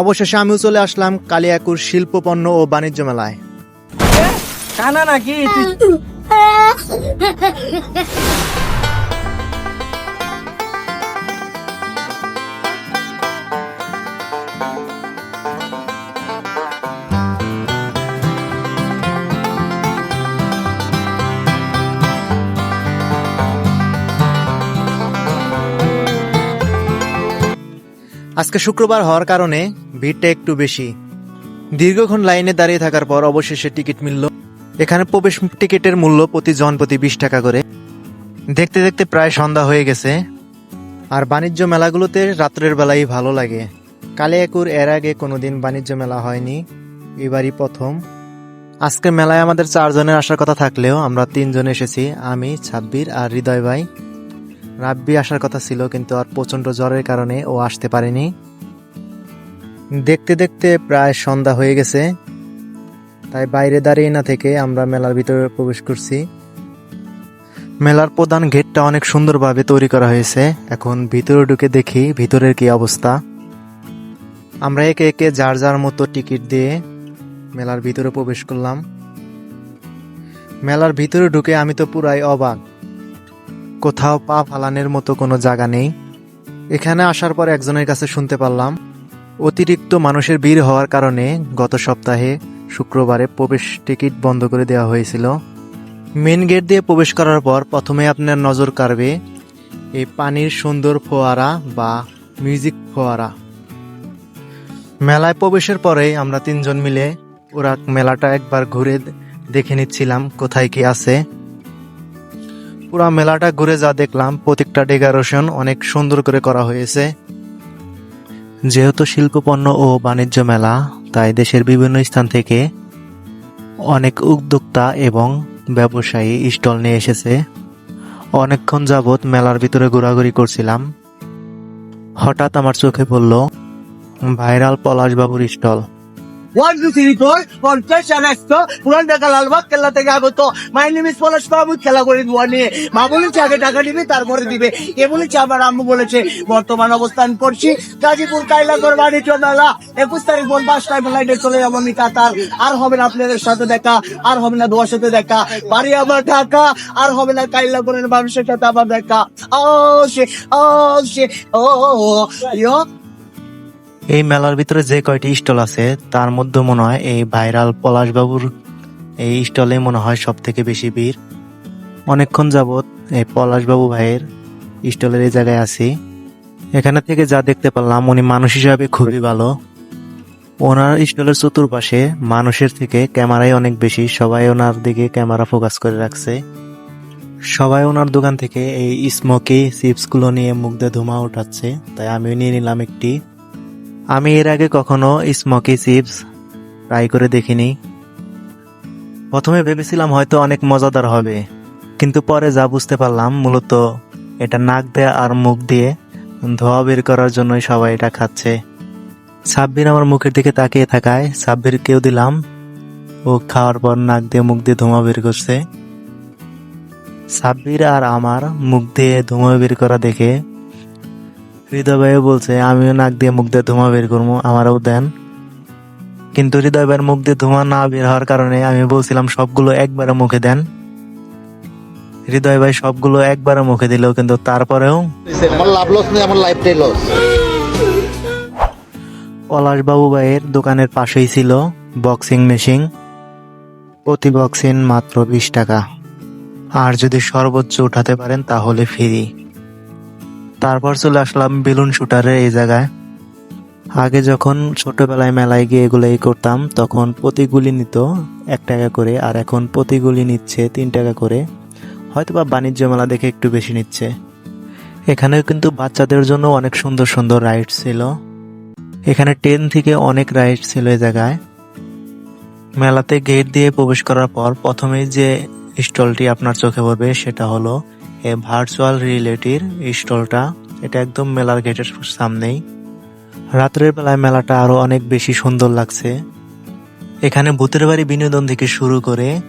অবশেষে আমিও চলে আসলাম কালিয়াকুর শিল্প পণ্য ও বাণিজ্য মেলায়। কানা নাকি? আজকে শুক্রবার হওয়ার কারণে ভিড়টা একটু বেশি। দীর্ঘক্ষণ লাইনে দাঁড়িয়ে থাকার পর অবশেষে টিকিট মিলল। এখানে প্রবেশ টিকিটের মূল্য প্রতি জন প্রতি বিশ টাকা করে। দেখতে দেখতে প্রায় সন্ধ্যা হয়ে গেছে। আর বাণিজ্য মেলাগুলোতে রাত্রের বেলাই ভালো লাগে। কালিয়াকুর এর আগে কোনো দিন বাণিজ্য মেলা হয়নি। এবারই প্রথম। আজকে মেলায় আমাদের চারজনের আসার কথা থাকলেও আমরা তিনজন এসেছি, আমি, ছাব্বির আর হৃদয় ভাই। রাব্বি আসার কথা ছিল, কিন্তু আর প্রচণ্ড জ্বরের কারণে ও আসতে পারেনি। দেখতে দেখতে প্রায় সন্ধ্যা হয়ে গেছে। তাই বাইরে দাঁড়িয়ে না থেকে আমরা মেলার ভিতরে প্রবেশ করছি। মেলার প্রধান গেটটা অনেক সুন্দরভাবে তৈরি করা হয়েছে। এখন ভিতরে ঢুকে দেখি ভিতরের কি অবস্থা। আমরা একে একে যার যার মতো টিকিট দিয়ে মেলার ভিতরে প্রবেশ করলাম। মেলার ভিতরে ঢুকে আমি তো পুরাই অবাক। কোথাও পা ফালানের মতো কোনো জায়গা নেই। এখানে আসার পর একজনের কাছে শুনতে পারলাম, অতিরিক্ত মানুষের ভিড় হওয়ার কারণে গত সপ্তাহে শুক্রবারে প্রবেশ টিকিট বন্ধ করে দেওয়া হয়েছিল। মেন গেট দিয়ে প্রবেশ করার পর প্রথমে আপনার নজর কাড়বে এই পানির সুন্দর ফোয়ারা বা মিউজিক ফোয়ারা। মেলায় প্রবেশের পরেই আমরা তিনজন মিলে ওরা মেলাটা একবার ঘুরে দেখে নিচ্ছিলাম কোথায় কি আছে। পুরা মেলাটা ঘুরে যা দেখলাম, প্রত্যেকটা ডেকোরেশন অনেক সুন্দর করে করা হয়েছে। যেহেতু শিল্পপণ্য ও বাণিজ্য মেলা, তাই দেশের বিভিন্ন স্থান থেকে অনেক উদ্যোক্তা এবং ব্যবসায়ী স্টল নিয়ে এসেছে। অনেকক্ষণ যাবৎ মেলার ভিতরে ঘোরাঘুরি করছিলাম। হঠাৎ আমার চোখে পড়ল viral পলাশবাবুর stall. One two three four পঞ্চাশ একশো পুরান ঢাকা লালবাগ কেল্লা থেকে আগত মাই নেম ইস পলাশ বাবু খেলা করে দেওয়া নিয়ে মা বলেছে আগে টাকা দিবে তারপরে দিবে এ বলেছে আবার আম্মু বলেছে বর্তমান অবস্থান করছি গাজীপুর কাইলাগর বাণিজ্য মেলা একুশ তারিখ বোন পাঁচটায় ফ্লাইটে চলে যাব আমি কাতার আর হবে না আপনাদের সাথে দেখা আর হবে না দোয়ার সাথে দেখা বাড়ি আমার ঢাকা আর হবে না কাইলাগরের মানুষের সাথে আবার দেখা ও সে ও সে ও ইয়ো এই মেলার ভিতরে যে কয়টি স্টল আছে, তার মধ্যে মনে হয় এই ভাইরাল পলাশবাবুর এই স্টলে মনে হয় সব থেকে বেশি ভিড়। অনেকক্ষণ যাবৎ এই পলাশবাবু ভাইয়ের স্টলের এই জায়গায় আছি। এখানে থেকে যা দেখতে পারলাম, উনি মানুষ হিসাবে খুবই ভালো। ওনার স্টলের চতুর্পাশে মানুষের থেকে ক্যামেরাই অনেক বেশি, সবাই ওনার দিকে ক্যামেরা ফোকাস করে রাখছে। সবাই ওনার দোকান থেকে এই স্মোকি চিপসগুলো নিয়ে দিয়ে ধোঁয়া উঠাচ্ছে, তাই আমিও নিয়ে নিলাম একটি। আমি এর আগে কখনো স্মোকি চিপস ট্রাই করে দেখিনি। প্রথমে ভেবেছিলাম হয়তো অনেক মজাদার হবে, কিন্তু পরে যা বুঝতে পারলাম, মূলত এটা নাক দিয়ে আর মুখ দিয়ে ধোয়া বের করার জন্যই সবাই এটা খাচ্ছে। সাব্বির আমার মুখের দিকে তাকিয়ে থাকায় সাব্বিরকেও দিলাম। ও খাওয়ার পর নাক দিয়ে মুখ দিয়ে ধোঁয়া বের করছে। সাব্বির আর আমার মুখ দিয়ে ধোঁয়া বের করা দেখে হৃদয় ভাইও বলছে আমিও নাক দিয়ে মুখ দিয়ে ধোঁয়া বের করব আমারও দেন। কিন্তু হৃদয় ভাইয়ের মুখ দিয়ে ধোঁয়া না বের হওয়ার কারণে আমি বলছিলাম সবগুলো একবারে মুখে দেন। হৃদয় ভাই সবগুলো একবারে মুখে দিলেও কিন্তু তারপরেও আমার লাভ লস নেই আমার লাইফটাই লস পলাশ বাবু ভাইয়ের দোকানের পাশেই ছিল বক্সিং মেশিন। প্রতি বক্সিং মাত্র বিশ টাকা। আর যদি সর্বোচ্চ উঠাতে পারেন তাহলে ফ্রি। তারপর চলে আসলাম বেলুন শুটারের এই জায়গায়। আগে যখন ছোটবেলায় মেলায় গিয়ে এগুলোই করতাম, তখন প্রতি গুলি নিত এক টাকা করে, আর এখন প্রতি গুলি নিচ্ছে তিন টাকা করে। হয়তো বা বাণিজ্য মেলা দেখে একটু বেশি নিচ্ছে। এখানেও কিন্তু বাচ্চাদের জন্য অনেক সুন্দর সুন্দর রাইড ছিল। এখানে ট্রেন থেকে অনেক রাইড ছিল এই জায়গায়। মেলাতে গেট দিয়ে প্রবেশ করার পর প্রথমেই যে স্টলটি আপনার চোখে পড়বে সেটা হলো এ ভার্চুয়াল রিয়েলিটির স্টলটা, এটা একদম মেলার গেটের সামনেই। রাত্রের বেলায় মেলাটা আরও অনেক বেশি সুন্দর লাগছে। এখানে ভূতের বাড়ি বিনোদন থেকে শুরু করে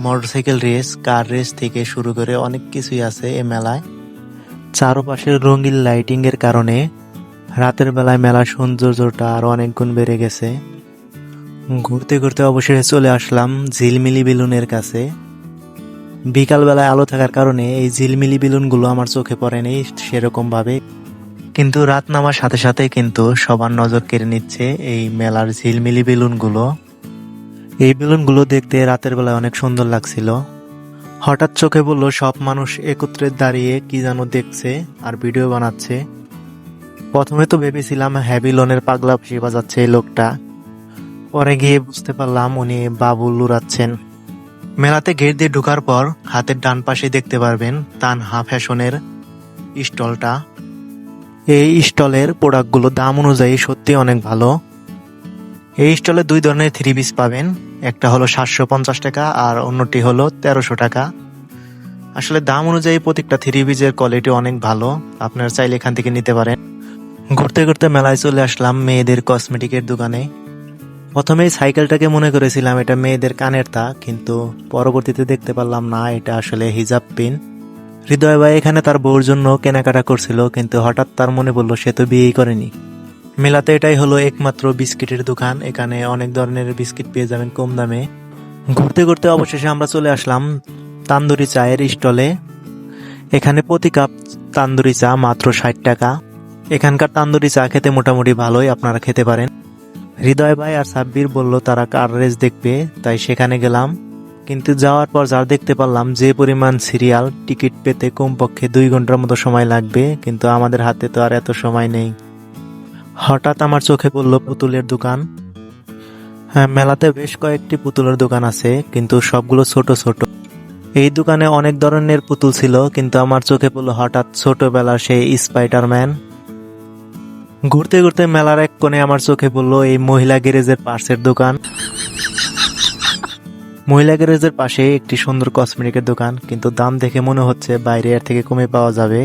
মোটরসাইকেল রেস কার রেস থেকে শুরু করে অনেক কিছুই আছে এ মেলায়। চারপাশের রঙিন লাইটিং এর কারণে রাতের বেলায় মেলার সৌন্দর্যটা আরও অনেক গুণ বেড়ে গেছে। ঘুরতে ঘুরতে অবশেষে চলে আসলাম ঝিলমিলি বেলুনের কাছে। বিকালবেলায় আলো থাকার কারণে এই ঝিলমিলি বেলুনগুলো আমার চোখে পড়েনি সেরকম ভাবে কিন্তু রাত নামার সাথে সাথে কিন্তু সবার নজর কেড়ে নিচ্ছে এই মেলার ঝিলমিলি বেলুনগুলো। এই বেলুনগুলো দেখতে রাতের বেলায় অনেক সুন্দর লাগছিল। হঠাৎ চোখে বলল সব মানুষ একত্রে দাঁড়িয়ে কি যেন দেখছে আর ভিডিও বানাচ্ছে। প্রথমে তো ভেবেছিলাম হ্যাবিলনের পাগলা বাজাচ্ছে এই লোকটা। পরে গিয়ে বুঝতে পারলাম উনি বাবুল লুড়াচ্ছেন। মেলাতে গেট দিয়ে ঢোকার পর হাতের ডান পাশে দেখতে পারবেন তানহা ফ্যাশনের স্টলটা। এই স্টলের প্রোডাক্টগুলো দাম অনুযায়ী সত্যি অনেক ভালো। এই স্টলে দুই ধরনের থ্রি পিস পাবেন। একটা হলো সাতশো পঞ্চাশ টাকা আর অন্যটি হলো তেরোশো টাকা। আসলে দাম অনুযায়ী প্রত্যেকটা থ্রি পিসের কোয়ালিটি অনেক ভালো। আপনারা চাইলে এখান থেকে নিতে পারেন। ঘুরতে ঘুরতে মেলায় চলে আসলাম মেয়েদের কসমেটিকের দোকানে। প্রথমেই সাইকেলটাকে মনে করেছিলাম এটা মেয়েদের কানের তা, কিন্তু পরবর্তীতে দেখতে পারলাম না, এটা আসলে হিজাব পিন। হৃদয় ভাই এখানে তার বউর জন্য কেনাকাটা করছিল, কিন্তু হঠাৎ তার মনে পড়ল সে তো বিয়েই করেনি। মেলাতে এটাই হলো একমাত্র বিস্কিটের দোকান, এখানে অনেক ধরনের বিস্কিট পেয়ে যাবেন কম দামে। ঘুরতে ঘুরতে অবশেষে আমরা চলে আসলাম তান্দুরি চায়ের স্টলে। এখানে প্রতি কাপ তান্দুরি চা মাত্র ষাট টাকা। এখানকার তান্দুরি চা খেতে মোটামুটি ভালোই আপনারা খেতে পারেন। হৃদয় ভাই আর সাব্বির বলল, তারা কার রেস দেখবে? তাই সেখানে গেলাম। কিন্তু যাওয়ার পর যা দেখতে পারলাম, যে পরিমাণ সিরিয়াল, টিকিট পেতে কমপক্ষে দুই ঘণ্টার মতো সময় লাগবে, কিন্তু আমাদের হাতে তো আর এত সময় নেই। হঠাৎ আমার চোখে পড়ল পুতুলের দোকান। হ্যাঁ মেলাতে বেশ কয়েকটি পুতুলের দোকান আছে, কিন্তু সবগুলো ছোট ছোট। এই দোকানে অনেক ধরনের পুতুল ছিল, কিন্তু আমার চোখে পড়ল হঠাৎ ছোটবেলার সেই স্পাইডারম্যান ঘুরতে ঘুরতে মেলার এক কোণে আমার চোখে পড়ল এই মহিলা গ্যারেজের পার্সের দোকান। মহিলা গ্যারেজের পাশে একটি সুন্দর কসমেটিকের দোকান, কিন্তু দাম দেখে মনে হচ্ছে বাইরে এর থেকে কমে পাওয়া যাবে।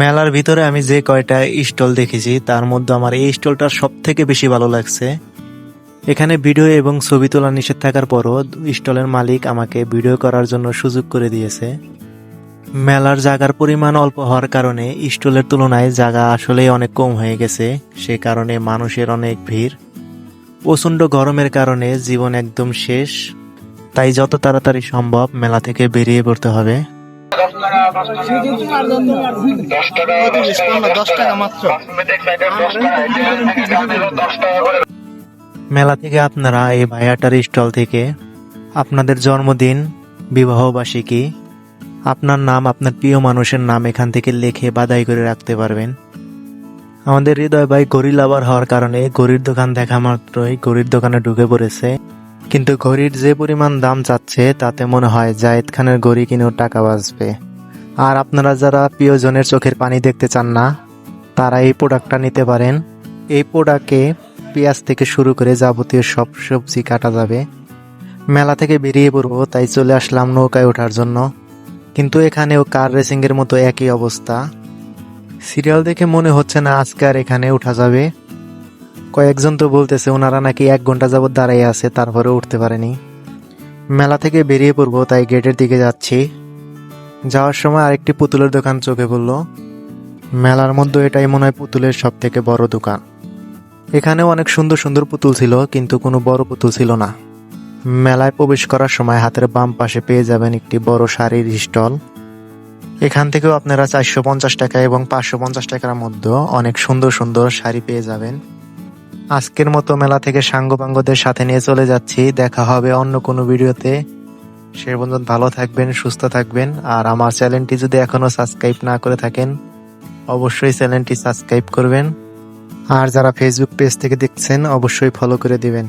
মেলার ভিতরে আমি যে কয়টা স্টল দেখেছি, তার মধ্যে আমার এই স্টলটা সব থেকে বেশি ভালো লাগছে। এখানে ভিডিও এবং ছবি তোলা নিষেধ থাকার পরও স্টলের মালিক আমাকে ভিডিও করার জন্য সুযোগ করে দিয়েছে। মেলার জায়গার পরিমাণ অল্প হওয়ার কারণে স্টলের তুলনায় জায়গা আসলেই অনেক কম হয়ে গেছে, সে কারণে মানুষের অনেক ভিড়। প্রচণ্ড গরমের কারণে জীবন একদম শেষ, তাই যত তাড়াতাড়ি সম্ভব মেলা থেকে বেরিয়ে পড়তে হবে। মেলা থেকে আপনারা এই ভাইয়াটার স্টল থেকে আপনাদের জন্মদিন, বিবাহবার্ষিকী আপনার নাম আপনার প্রিয় মানুষের নাম এখান থেকে লিখে বাদাই করে রাখতে পারবেন। আমাদের হৃদয় ভাই ঘড়ি লাভার হওয়ার কারণে ঘড়ির দোকান দেখা মাত্রই ঘড়ির দোকানে ঢুকে পড়েছে। কিন্তু ঘড়ির যে পরিমাণ দাম চাচ্ছে, তাতে মনে হয় জায়েদ খানের ঘড়ি কিনেও টাকা বাঁচবে। আর আপনারা যারা প্রিয়জনের চোখের পানি দেখতে চান না, তারা এই প্রোডাক্টটা নিতে পারেন। এই প্রোডাক্টে পেঁয়াজ থেকে শুরু করে যাবতীয় সব সবজি কাটা যাবে। মেলা থেকে বেরিয়ে পড়ব, তাই চলে আসলাম নৌকায় ওঠার জন্য। কিন্তু এখানেও কার রেসিং এর মতো একই অবস্থা? সিরিয়াল দেখে মনে হচ্ছে না আজকে আর এখানে উঠা যাবে। কয়েকজন তো বলতেছে ওনারা নাকি এক ঘণ্টা যাবত দাঁড়িয়ে আছে তারপরে উঠতে পারেনি। মেলা থেকে বেরিয়ে পড়ব, তাই গেটের দিকে যাচ্ছি। যাওয়ার সময় আরেকটি পুতুলের দোকান চোখে পড়ল। মেলার মধ্যে এটাই মনে হয় পুতুলের সব থেকে বড় দোকান। এখানেও অনেক সুন্দর সুন্দর পুতুল ছিল, কিন্তু কোনো বড় পুতুল ছিল না। মেলায় প্রবেশ করার সময় হাতের বাম পাশে পেয়ে যাবেন একটি বড় শাড়ির স্টল। এখান থেকেও আপনারা চারশো পঞ্চাশ টাকা এবং পাঁচশো পঞ্চাশ টাকার মধ্যে অনেক সুন্দর সুন্দর শাড়ি পেয়ে যাবেন। আজকের মতো মেলা থেকে সাঙ্গপাঙ্গদের সাথে নিয়ে চলে যাচ্ছি। দেখা হবে অন্য কোনো ভিডিওতে। সে পর্যন্ত ভালো থাকবেন, সুস্থ থাকবেন। আর আমার চ্যানেলটি যদি এখনও সাবস্ক্রাইব না করে থাকেন, অবশ্যই চ্যানেলটি সাবস্ক্রাইব করবেন। আর যারা ফেসবুক পেজ থেকে দেখছেন, অবশ্যই ফলো করে দিবেন।